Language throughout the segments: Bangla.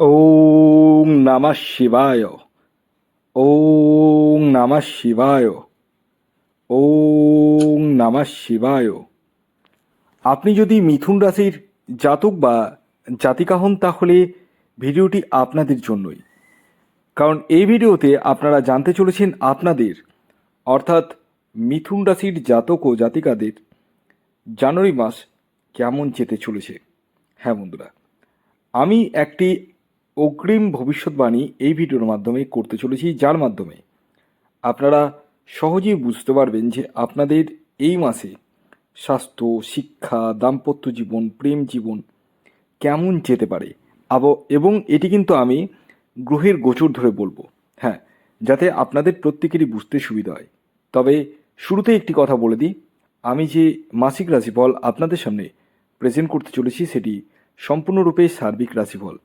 ওং নমঃ শিবায়। ওং নমঃ শিবায়। ওং নমঃ শিবায়। আপনি যদি মিথুন রাশির জাতক বা জাতিকা হন তাহলে ভিডিওটি আপনাদের জন্যই। কারণ এই ভিডিওতে আপনারা জানতে চলেছেন আপনাদের, অর্থাৎ মিথুন রাশির জাতক ও জাতিকাদের জানুয়ারি মাস কেমন যেতে চলেছে। হ্যাঁ বন্ধুরা, আমি একটি অগ্রিম ভবিষ্যৎবাণী এই ভিডিওর মাধ্যমে করতে চলেছি, যার মাধ্যমে আপনারা সহজেই বুঝতে পারবেন যে আপনাদের এই মাসে স্বাস্থ্য, শিক্ষা, দাম্পত্য জীবন, প্রেম জীবন কেমন যেতে পারে। আব, এবং এটি কিন্তু আমি গ্রহের গোচর ধরে বলব। হ্যাঁ যাতে আপনাদের প্রত্যেকেরই বুঝতে সুবিধা হয়। তবে শুরুতে একটি কথা বলে দিই, আমি যে মাসিক রাশিফল আপনাদের সামনে প্রেজেন্ট করতে চলেছি, সেটি সম্পূর্ণরূপে সার্বিক রাশিফল।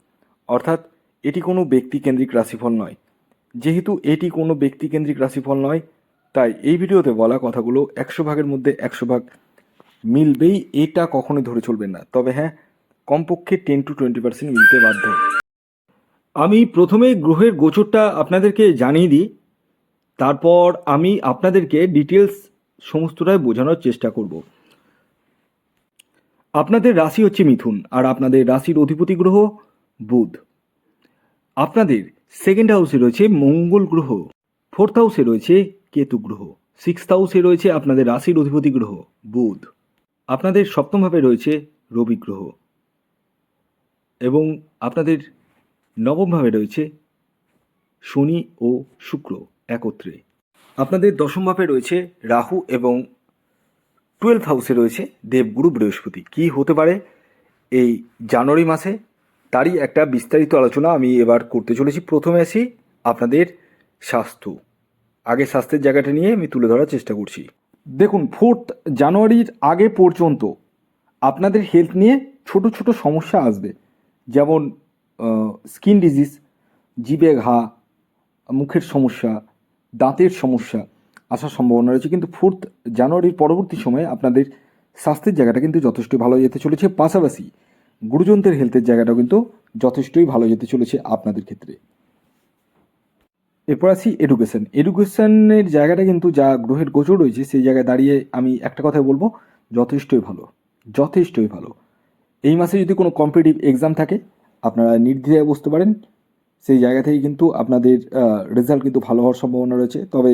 অর্থাৎ এটি কোনো ব্যক্তিকেন্দ্রিক রাশিফল নয়। যেহেতু এটি কোনো ব্যক্তিকেন্দ্রিক রাশিফল নয়, তাই এই ভিডিওতে বলা কথাগুলো একশো ভাগের মধ্যে একশো ভাগ মিলবেই, এটা কখনোই ধরে চলবেন না। তবে হ্যাঁ কমপক্ষে টেন টু টোয়েন্টি পার্সেন্ট মিলতে বাধ্য। আমি প্রথমে গ্রহের গোচরটা আপনাদেরকে জানিয়ে দিই, তারপর আমি আপনাদেরকে ডিটেলস সমস্তটাই বোঝানোর চেষ্টা করব। আপনাদের রাশি হচ্ছে মিথুন, আর আপনাদের রাশির অধিপতি গ্রহ বুধ। আপনাদের সেকেন্ড হাউসে রয়েছে মঙ্গল গ্রহ ফোর্থ হাউসে রয়েছে কেতু গ্রহ সিক্সথ হাউসে রয়েছে আপনাদের রাশির অধিপতি গ্রহ, বুধ। আপনাদের সপ্তমভাবে রয়েছে রবি গ্রহ এবং আপনাদের নবমভাবে রয়েছে শনি ও শুক্র একত্রে। আপনাদের দশমভাবে রয়েছে রাহু এবং টুয়েলভ হাউসে রয়েছে দেবগুরু বৃহস্পতি। কি হতে পারে? এই জানুয়ারি মাসে তারই একটা বিস্তারিত আলোচনা আমি এবার করতে চলেছি। প্রথমে আসি আপনাদের স্বাস্থ্য। আগে স্বাস্থ্যের জায়গাটা নিয়ে আমি তুলে ধরার চেষ্টা করছি। দেখুন ফোর্থ জানুয়ারির আগে পর্যন্ত আপনাদের হেলথ নিয়ে ছোট ছোট সমস্যা আসবে। যেমন স্কিন ডিজিজ জিভে ঘা, মুখের সমস্যা, দাঁতের সমস্যা আসার সম্ভাবনা রয়েছে। কিন্তু ফোর্থ জানুয়ারির পরবর্তী সময়ে আপনাদের স্বাস্থ্যের জায়গাটা কিন্তু যথেষ্ট ভালো যেতে চলেছে। পাশাপাশি গুরুজনদের হেলথের জায়গাটাও কিন্তু যথেষ্টই ভালো যেতে চলেছে আপনাদের ক্ষেত্রে। এরপর আসি এডুকেশন এডুকেশনের জায়গাটা কিন্তু যা গ্রহের গোচর রয়েছে, সেই জায়গায় দাঁড়িয়ে আমি একটা কথাই বলব, যথেষ্টই ভালো যথেষ্টই ভালো। এই মাসে যদি কোনো কম্পিটিটিভ এক্সাম থাকে, আপনারা নির্দ্বিধায় বসতে পারেন। সেই জায়গা থেকে কিন্তু আপনাদের রেজাল্ট কিন্তু ভালো হওয়ার সম্ভাবনা রয়েছে। তবে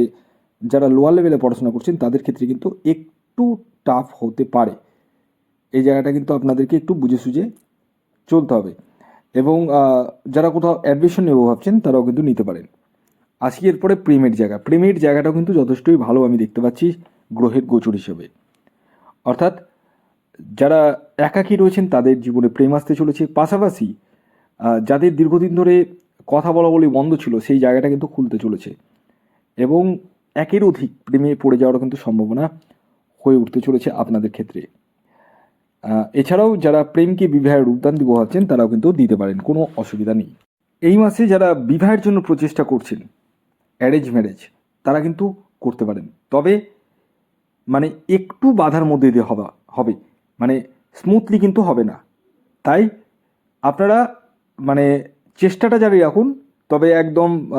যারা লোয়ার লেভেলে পড়াশোনা করছেন, তাদের ক্ষেত্রে কিন্তু একটু টাফ হতে পারে। এই জায়গাটা কিন্তু আপনাদেরকে একটু বুঝে সুঝে চলতে হবে। এবং যারা কোথাও অ্যাডমিশন নেব ভাবছেন, তারাও কিন্তু নিতে পারেন। আসি এরপরে প্রেমের জায়গা। প্রেমের জায়গাটাও কিন্তু যথেষ্টই ভালো আমি দেখতে পাচ্ছি গ্রহের গোচর হিসেবে। অর্থাৎ, যারা একাকী রয়েছেন, তাদের জীবনে প্রেম আসতে চলেছে। পাশাপাশি যাদের দীর্ঘদিন ধরে কথা বলা বলি বন্ধ ছিল, সেই জায়গাটা কিন্তু খুলতে চলেছে। এবং একের অধিক প্রেমে পড়ে যাওয়ারও কিন্তু সম্ভাবনা হয়ে উঠতে চলেছে আপনাদের ক্ষেত্রে। এছাড়াও যারা প্রেমকে বিবাহের রূপদান দিব ভাবছেন, তারাও কিন্তু দিতে পারেন, কোনো অসুবিধা নেই। এই মাসে যারা বিবাহের জন্য প্রচেষ্টা করছেন অ্যারেঞ্জ ম্যারেজ তারা কিন্তু করতে পারেন। তবে মানে একটু বাধার মধ্যে দিয়ে হবা, হবে। মানে স্মুথলি কিন্তু হবে না। তাই আপনারা মানে চেষ্টাটা জারি রাখুন, তবে একদম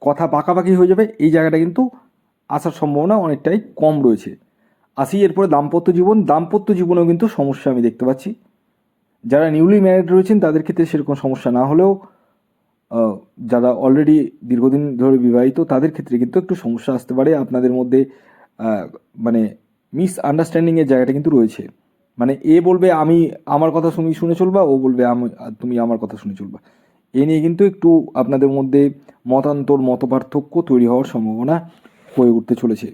কথা পাকাপাকি হয়ে যাবে। এই জায়গাটা কিন্তু আসার সম্ভাবনা অনেকটাই কম রয়েছে। আসি এরপরে দাম্পত্য জীবন, দাম্পত্য জীবনেও কিন্তু সমস্যা আমি দেখতে পাচ্ছি। যারা নিউলি ম্যারিড রয়েছেন, তাদের ক্ষেত্রে সেরকম সমস্যা না হলেও যারা অলরেডি দীর্ঘদিন ধরে বিবাহিত, তাদের ক্ষেত্রে কিন্তু একটু সমস্যা আসতে পারে। আপনাদের মধ্যে মানে মিস আন্ডারস্ট্যান্ডিংয়ের জায়গাটা কিন্তু রয়েছে। মানে এ বলবে, আমি আমার কথা শুনি শুনে চলবা, ও বলবে, আমি, তুমি আমার কথা শুনে চলবা। এ নিয়ে কিন্তু একটু আপনাদের মধ্যে মতান্তর, মতপার্থক্য তৈরি হওয়ার সম্ভাবনা হয়ে উঠতে চলেছে।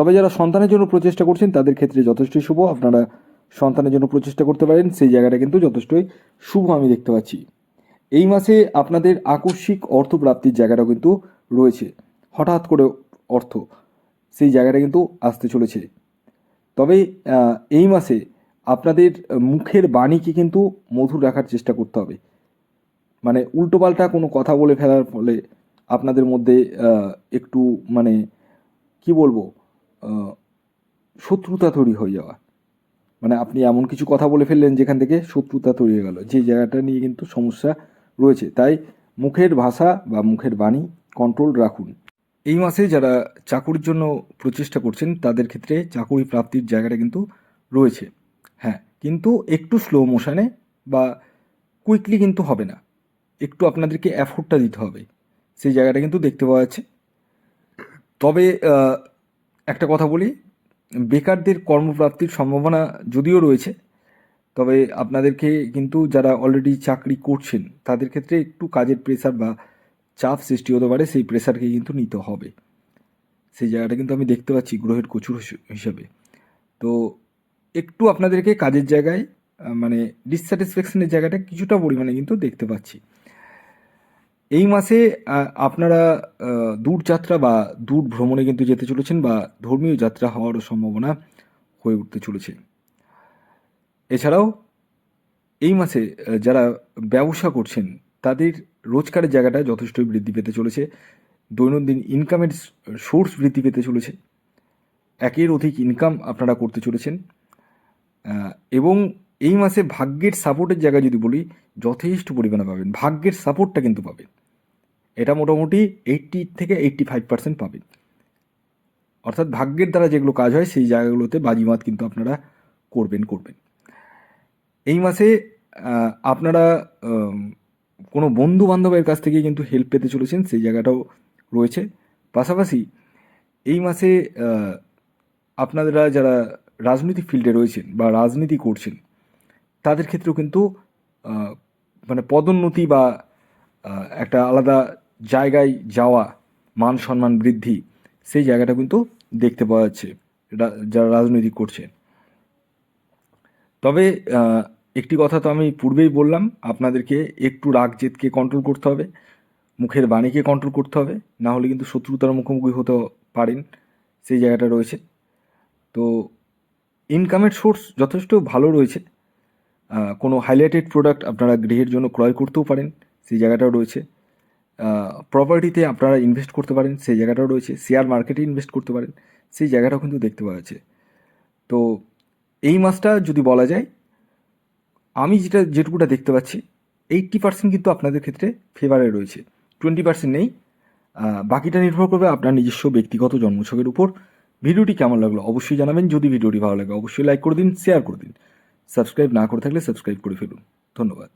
তবে যারা সন্তানের জন্য প্রচেষ্টা করছেন, তাদের ক্ষেত্রে যথেষ্টই শুভ। আপনারা সন্তানের জন্য প্রচেষ্টা করতে পারেন, সেই জায়গাটা কিন্তু যথেষ্টই শুভ আমি দেখতে পাচ্ছি। এই মাসে আপনাদের আকস্মিক অর্থপ্রাপ্তির জায়গাটাও কিন্তু রয়েছে। হঠাৎ করে অর্থ, সেই জায়গাটা কিন্তু আসতে চলেছে। তবে এই মাসে আপনাদের মুখের বাণীকে কিন্তু মধুর রাখার চেষ্টা করতে হবে। মানে উল্টোপাল্টা কোনো কথা বলে ফেলার ফলে আপনাদের মধ্যে একটু মানে কি বলব? শত্রুতা তৈরি হয়ে যাওয়া। মানে আপনি এমন কিছু কথা বলে ফেললেন যেখান থেকে শত্রুতা তৈরি হয়ে গেল। যে জায়গাটা নিয়ে কিন্তু সমস্যা রয়েছে। তাই মুখের ভাষা বা মুখের বাণী কন্ট্রোল রাখুন। এই মাসে যারা চাকুরির জন্য প্রচেষ্টা করছেন, তাদের ক্ষেত্রে চাকুরি প্রাপ্তির জায়গাটা কিন্তু রয়েছে। হ্যাঁ কিন্তু একটু স্লো মোশনে বা কুইকলি কিন্তু হবে না। একটু আপনাদেরকে অ্যাফোর্টটা দিতে হবে। সেই জায়গাটা কিন্তু দেখতে পাওয়া যাচ্ছে। তবে একটা কথা বলি, বেকারদের কর্মপ্রাপ্তির সম্ভাবনা যদিও রয়েছে, তবে আপনাদেরকে কিন্তু যারা অলরেডি চাকরি করছেন, তাদের ক্ষেত্রে একটু কাজের প্রেশার বা চাপ সৃষ্টি হতে পারে, সেই প্রেশারকে কিন্তু নিতে হবে। সেই জায়গাটা কিন্তু আমি দেখতে পাচ্ছি গ্রহের কচুর হিস- হিসাবে। তো একটু আপনাদেরকে কাজের জায়গায় মানে ডিসস্যাটিসফ্যাকশনের জায়গাটা কিছুটা পরিমাণে কিন্তু দেখতে পাচ্ছি। এই মাসে আপনারা দূর যাত্রা বা দূর ভ্রমণে কিন্তু যেতে চলেছেন বা ধর্মীয় যাত্রা হওয়ারও সম্ভাবনা হয়ে উঠতে চলেছে। এছাড়াও, এই মাসে যারা ব্যবসা করছেন, তাদের রোজগারের জায়গাটা যথেষ্টই বৃদ্ধি পেতে চলেছে। দৈনন্দিন ইনকামের সোর্স বৃদ্ধি পেতে চলেছে। একের অধিক ইনকাম আপনারা করতে চলেছেন। এবং এই মাসে ভাগ্যের সাপোর্টের জায়গা যদি বলি, যথেষ্ট পরিমাণে পাবেন। ভাগ্যের সাপোর্টটা কিন্তু পাবেন। এটা মোটামুটি এইটটি থেকে এইটটি ফাইভ পার্সেন্ট পাবেন। অর্থাৎ ভাগ্যের দ্বারা যেগুলো কাজ হয়, সেই জায়গাগুলোতে বাজিমাত কিন্তু আপনারা করবেন করবেন। এই মাসে আপনারা কোনো বন্ধু বান্ধবের কাছ থেকে কিন্তু হেল্প পেতে চলেছেন, সেই জায়গাটাও রয়েছে। পাশাপাশি এই মাসে আপনারা যারা রাজনৈতিক ফিল্ডে রয়েছেন বা রাজনীতি করছেন, তাদের ক্ষেত্রেও কিন্তু মানে পদোন্নতি বা একটা আলাদা জায়গায় যাওয়া, মান সম্মান বৃদ্ধি, সেই জায়গাটা কিন্তু দেখতে পাওয়া যাচ্ছে যারা রাজনৈতিক করছে। তবে একটি কথা তো আমি পূর্বেই বললাম, আপনাদেরকে একটু রাগ জেদকে কন্ট্রোল করতে হবে, মুখের বাণীকে কন্ট্রোল করতে হবে, না হলে কিন্তু শত্রুতার মুখোমুখি হতে পারেন, সেই জায়গাটা রয়েছে। তো ইনকামের সোর্স যথেষ্ট ভালো রয়েছে কোনো হাইলাইটেড প্রোডাক্ট আপনারা গৃহের জন্য ক্রয় করতেও পারেন, সেই জায়গাটাও রয়েছে। প্রপার্টিতে আপনারা ইনভেস্ট করতে পারেন, সেই জায়গাটাও রয়েছে। শেয়ার মার্কেটে ইনভেস্ট করতে পারেন, সেই জায়গাটাও কিন্তু দেখতে পাওয়া যাচ্ছে। তো এই মাসটা যদি বলা যায়, আমি যেটা, যেটুকুটা দেখতে পাচ্ছি এইট্টি পার্সেন্ট কিন্তু আপনাদের ক্ষেত্রে ফেভারে রয়েছে। টোয়েন্টি পার্সেন্ট নেই। বাকিটা নির্ভর করবে আপনার নিজস্ব ব্যক্তিগত জন্মছকের উপর। ভিডিওটি কেমন লাগল অবশ্যই জানাবেন। যদি ভিডিওটি ভালো লাগে, অবশ্যই লাইক করে দিন শেয়ার করে দিন। সাবস্ক্রাইব না করে থাকলে সাবস্ক্রাইব করে ফেলুন। ধন্যবাদ।